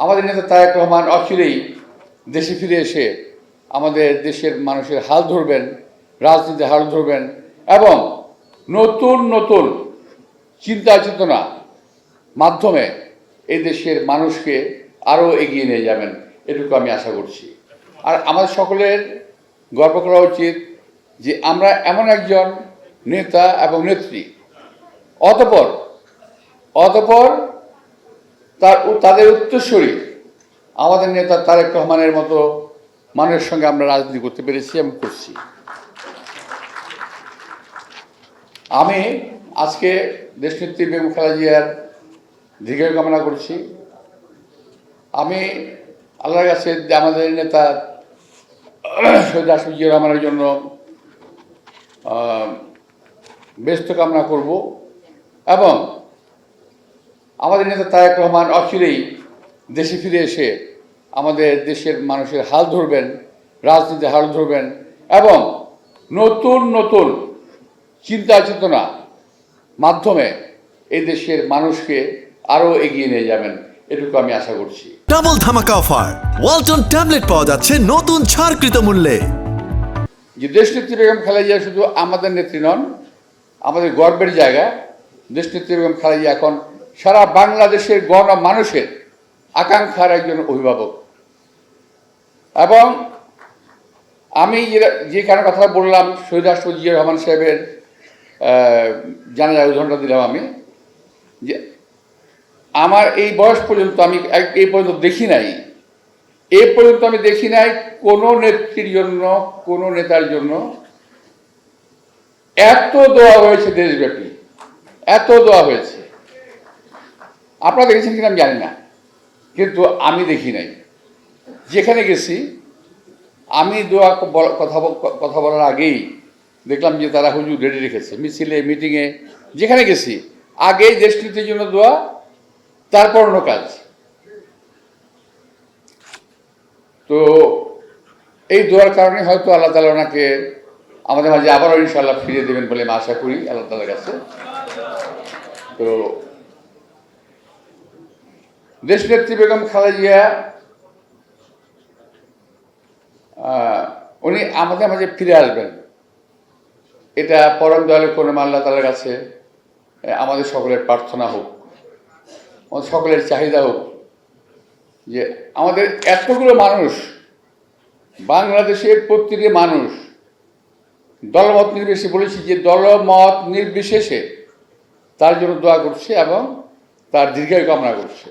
আমাদের নেতা তারেক রহমান অচিরেই দেশে ফিরে এসে আমাদের দেশের মানুষের হাল ধরবেন রাজনীতির হাল ধরবেন এবং নতুন নতুন চিন্তা চেতনা মাধ্যমে এই দেশের মানুষকে আরও এগিয়ে নিয়ে যাবেন এটুকু আমি আশা করছি। আর আমাদের সকলের গর্ব করা উচিত যে আমরা এমন একজন নেতা এবং নেত্রী। অতপর অতপর তার তাদের উত্তরস্বরী আমাদের নেতা তারেক রহমানের মতো মানুষের সঙ্গে আমরা রাজনীতি করতে পেরেছি এবং করছি। আমি আজকে দেশনেত্রী বেগম খালেদা জিয়ার দীর্ঘায়ু কামনা করছি। আমি আল্লাহর কাছে আমাদের নেতা সৈয়দ আসুজিয়া রহমানের জন্য ব্যস্ত কামনা করব এবং আমাদের নেতা তারেক রহমান অচিরেই দেশে ফিরে এসে আমাদের দেশের মানুষের হাল ধরবেন রাজনীতির হাল ধরবেন এবং নতুন নতুন চিন্তা চেতনা মাধ্যমে এই দেশের মানুষকে আরও এগিয়ে নিয়ে যাবেন এটুকু আমি আশা করছি। ডাবল ধামাকা অফার। ওয়ালটন ট্যাবলেট পাওয়া যাচ্ছে নতুন ছাড়কৃত মূল্যে। যে দেশনেত্রী বেগম খালেদা জিয়া শুধু আমাদের নেত্রী নন আমাদের গর্বের জায়গা দেশনেত্রী বেগম খালেদা জিয়া এখন সারা বাংলাদেশের গণ মানুষের আকাঙ্ক্ষার একজন অভিভাবক। এবং আমি যে- কারণে কথা বললাম, শহীদ রাষ্ট্রপতি জিয়া রহমান সাহেবের জানাজার উদাহরণটা দিলাম আমি, যে আমার এই বয়স পর্যন্ত আমি এই পর্যন্ত দেখি নাই। এ পর্যন্ত আমি দেখি নাই কোনো নেত্রীর জন্য, কোনো নেতার জন্য এত দোয়া হয়েছে দেশব্যাপী। এত দোয়া হয়েছে। আপনারা দেখেছেন কিনা আমি জানি না। কিন্তু আমি দেখি নাই। যেখানে গেছি, আমি দোয়া কথা কথা বলার আগেই দেখলাম যে তারা হুজুর রেডি রেখেছে। মিছিলে, মিটিংয়ে, যেখানে গেছি আগেই দেশনীতির জন্য দোয়া, তারপর অন্য কাজ। তো এই দোয়ার কারণে হয়তো আল্লাহ তালা ওনাকে আমাদের মাঝে আবারও ইনশাল্লাহ ফিরিয়ে দেবেন বলে আমি আশা করি আল্লাহ তালার কাছে। তো দেশনেত্রী বেগম খালেদা জিয়া উনি আমাদের মাঝে ফিরে আসবেন। এটা পরম দয়ালের কোনো আল্লাহ তালার কাছে আমাদের সকলের প্রার্থনা হোক। আমাদের সকলের চাহিদা হোক যে আমাদের এতগুলো মানুষ, বাংলাদেশের প্রত্যেকটি মানুষ, দলমত নির্বিশেষে, বলেছি যে দলমত নির্বিশেষে তার জন্য দোয়া করছে এবং তার দীর্ঘায়ু কামনা করছে।